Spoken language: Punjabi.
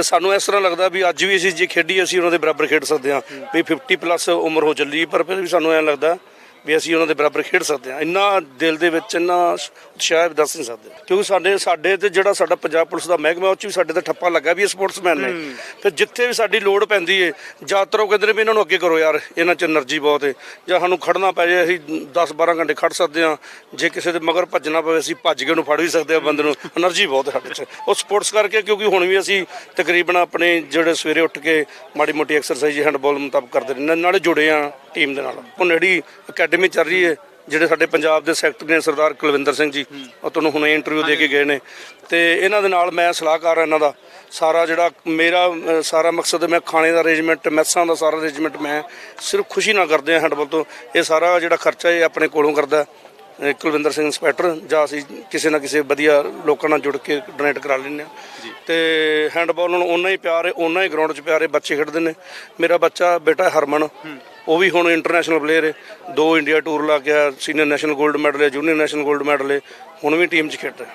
ਤੇ ਸਾਨੂੰ ਇਸ ਤਰ੍ਹਾਂ ਲੱਗਦਾ ਵੀ ਅੱਜ ਵੀ ਅਸੀਂ ਜੇ ਖੇਡੀ, ਅਸੀਂ ਉਹਨਾਂ ਦੇ ਬਰਾਬਰ ਖੇਡ ਸਕਦੇ ਹਾਂ। ਵੀ 50 ਪਲੱਸ ਉਮਰ ਹੋ ਚੱਲੀ, ਪਰ ਫਿਰ ਵੀ ਸਾਨੂੰ ਐਂ ਲੱਗਦਾ ਵੀ ਅਸੀਂ ਉਹਨਾਂ ਦੇ ਬਰਾਬਰ ਖੇਡ ਸਕਦੇ ਹਾਂ। ਇੰਨਾ ਦਿਲ ਦੇ ਵਿੱਚ ਇੰਨਾ ਉਤਸ਼ਾਹ ਵੀ ਦੱਸ ਨਹੀਂ ਸਕਦੇ। ਕਿਉਂਕਿ ਸਾਡੇ ਸਾਡੇ ਤੇ ਜਿਹੜਾ ਸਾਡਾ ਪੰਜਾਬ ਪੁਲਿਸ ਦਾ ਮਹਿਕਮਾ ਉਹ ਚ ਵੀ ਸਾਡੇ ਤੇ ਠੱਪਾ ਲੱਗਾ ਵੀ ਇਹ ਸਪੋਰਟਸਮੈਨ ਨੇ। ਫਿਰ ਜਿੱਥੇ ਵੀ ਸਾਡੀ ਲੋੜ ਪੈਂਦੀ ਏ ਜ਼ਿਆਦਾਤਰ ਉਹ ਕਹਿੰਦੇ ਨੇ ਵੀ ਇਹਨਾਂ ਨੂੰ ਅੱਗੇ ਕਰੋ ਯਾਰ ਇਹਨਾਂ 'ਚ એનર્ਜੀ ਬਹੁਤ ਏ। ਜਾਂ ਸਾਨੂੰ ਖੜਨਾ ਪੈ ਜਾਏ ਅਸੀਂ 10-12 ਘੰਟੇ ਖੜ ਸਕਦੇ ਹਾਂ। ਜੇ ਕਿਸੇ ਦੇ ਮਗਰ ਭੱਜਣਾ ਪਵੇ ਅਸੀਂ ਭੱਜ ਕੇ ਉਹਨੂੰ ਫੜ ਵੀ ਸਕਦੇ ਹਾਂ ਬੰਦੇ ਨੂੰ। એનર્ਜੀ ਬਹੁਤ ਸਾਡੇ 'ਚ। ਉਹ ਸਪੋਰਟਸ ਕਰਕੇ ਕਿਉਂਕਿ ਹੁਣ ਵੀ ਅਸੀਂ ਤਕਰੀਬਨ ਆਪਣੇ ਜਿਹੜੇ ਸਵੇਰੇ ਉੱਠ ਕੇ ਮਾੜੀ ਮੋਟੀ ਐਕਸਰਸਾਈਜ਼ ਹੈਂਡਬਾਲ ਮੁਤਾਬਕ ਕਰਦੇ ਨੇ ਨਾਲੇ ਜੁੜੇ ਆ ਟੀਮ ਦੇ ਨਾਲ। ਉਹ ਨੇੜੀ ਅਕੈਡਮੀ ਚੱਲ ਰਹੀ ਹੈ ਜਿਹੜੇ ਸਾਡੇ ਪੰਜਾਬ ਦੇ ਸੈਕਟਰੀ ਨੇ ਸਰਦਾਰ ਕੁਲਵਿੰਦਰ ਸਿੰਘ ਜੀ ਉਹ ਤੁਹਾਨੂੰ ਹੁਣੇ ਇੰਟਰਵਿਊ ਦੇ ਕੇ ਗਏ ਨੇ। ਤੇ ਇਹਨਾਂ ਦੇ ਨਾਲ ਮੈਂ ਸਲਾਹਕਾਰ ਹਾਂ ਇਹਨਾਂ ਦਾ। ਸਾਰਾ ਜਿਹੜਾ ਮੇਰਾ ਸਾਰਾ ਮਕਸਦ ਮੈਂ ਖਾਣੇ ਦਾ ਅਰੇਂਜਮੈਂਟ ਮੈਸਾਂ ਦਾ ਸਾਰਾ ਅਰੇਂਜਮੈਂਟ ਮੈਂ ਸਿਰਫ ਖੁਸ਼ੀ ਨਾਲ ਕਰਦੇ ਹਾਂ ਹੈਂਡਬਾਲ ਤੋਂ। ਇਹ ਸਾਰਾ ਜਿਹੜਾ ਖਰਚਾ ਇਹ ਆਪਣੇ ਕੋਲੋਂ ਕਰਦਾ। ਕੁਲਵਿੰਦਰ ਸਿੰਘ ਇੰਸਪੈਕਟਰ ਜਾਂ ਅਸੀਂ ਕਿਸੇ ਨਾ ਕਿਸੇ ਵਧੀਆ ਲੋਕਾਂ ਨਾਲ ਜੁੜ ਕੇ ਡੋਨੇਟ ਕਰਾ ਲੈਂਦੇ ਹਾਂ। ਤੇ ਹੈਂਡਬਾਲ ਨੂੰ ਓਨਾ ਹੀ ਪਿਆਰ ਹੈ ਓਨਾ ਹੀ ਗਰਾਊਂਡ 'ਚ ਪਿਆਰ ਹੈ ਬੱਚੇ ਖੇਡਦੇ ਨੇ। ਮੇਰਾ ਬੱਚਾ ਬੇਟਾ ਹਰਮਨ ਉਹ ਵੀ ਹੁਣ ਇੰਟਰਨੈਸ਼ਨਲ ਪਲੇਅਰ ਹੈ। ਦੋ ਇੰਡੀਆ ਟੂਰ ਲਾ ਕੇ ਸੀਨੀਅਰ ਨੈਸ਼ਨਲ 골ਡ ਮੈਡਲ ਹੈ ਜੂਨੀਅਰ ਨੈਸ਼ਨਲ 골ਡ ਮੈਡਲ ਹੈ ਹੁਣ ਵੀ ਟੀਮ 'ਚ ਖੇਡ ਰਿਹਾ।